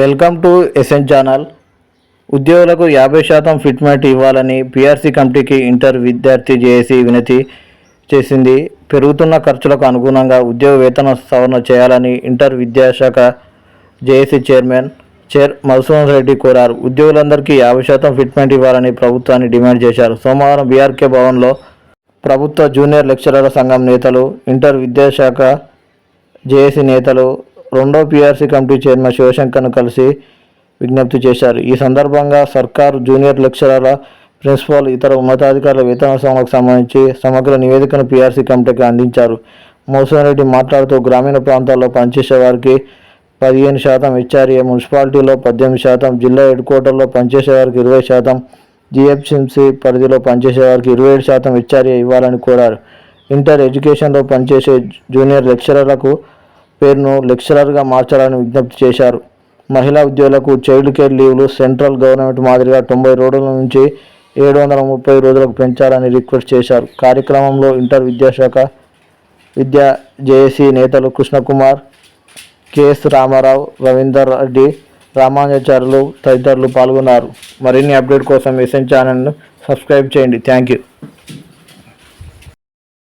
Welcome to SN channel ఉద్యోగులకు యాభై శాతం ఫిట్మెంట్ ఇవ్వాలని పీఆర్సీ కమిటీకి ఇంటర్ విద్యార్థి జేఏసీ వినతి చేసింది. పెరుగుతున్న ఖర్చులకు అనుగుణంగా ఉద్యోగ వేతన సవరణ చేయాలని ఇంటర్ విద్యాశాఖ JAC chairman chair Madhusudan Reddy కోరారు. ఉద్యోగులందరికీ యాభై శాతం ఫిట్మెంట్ ఇవ్వాలని ప్రభుత్వాన్ని డిమాండ్ చేశారు. సోమవారం బీఆర్కే భవన్లో ప్రభుత్వ జూనియర్ లెక్చరర్ల సంఘం నేతలు ఇంటర్ విద్యాశాఖ జేఏసీ నేతలు రెండో పీఆర్సీ కమిటీ చైర్మన్ శివశంకర్ను కలిసి విజ్ఞప్తి చేశారు. ఈ సందర్భంగా సర్కారు జూనియర్ లెక్చరర్ల ప్రిన్సిపాల్ ఇతర ఉన్నతాధికారుల వేతన సవరణకు సంబంధించి సమగ్ర నివేదికను పీఆర్సీ కమిటీకి అందించారు. మోసన్ రెడ్డి మాట్లాడుతూ గ్రామీణ ప్రాంతాల్లో పనిచేసే వారికి పదిహేను శాతం హెచ్ఆర్ఏ మున్సిపాలిటీలో పద్దెనిమిది శాతం జిల్లా హెడ్ క్వార్టర్లో పనిచేసే వారికి ఇరవై శాతం జిహెచ్ఎంసీ పరిధిలో పనిచేసే వారికి ఇరవై ఏడు శాతం హెచ్ఆర్ఏ ఇవ్వాలని కోరారు. ఇంటర్ ఎడ్యుకేషన్లో పనిచేసే జూనియర్ లెక్చరర్లకు పేరును లెక్చరర్గా మార్చాలని విజ్ఞప్తి చేశారు. మహిళా ఉద్యోగులకు చైల్డ్ కేర్ లీవ్లు సెంట్రల్ గవర్నమెంట్ మాదిరిగా తొంభై రోజుల నుంచి ఏడు వందల ముప్పై రోజులకు పెంచాలని రిక్వెస్ట్ చేశారు. కార్యక్రమంలో ఇంటర్ విద్యాశాఖ విద్యా జేఏసీ నేతలు కృష్ణకుమార్ కెఎస్ రామారావు రవీందర్ రెడ్డి రామానుజాచార్యులు తదితరులు పాల్గొన్నారు. మరిన్ని అప్డేట్ కోసం ఎస్ఎన్ ఛానల్ను సబ్స్క్రైబ్ చేయండి. Thank you.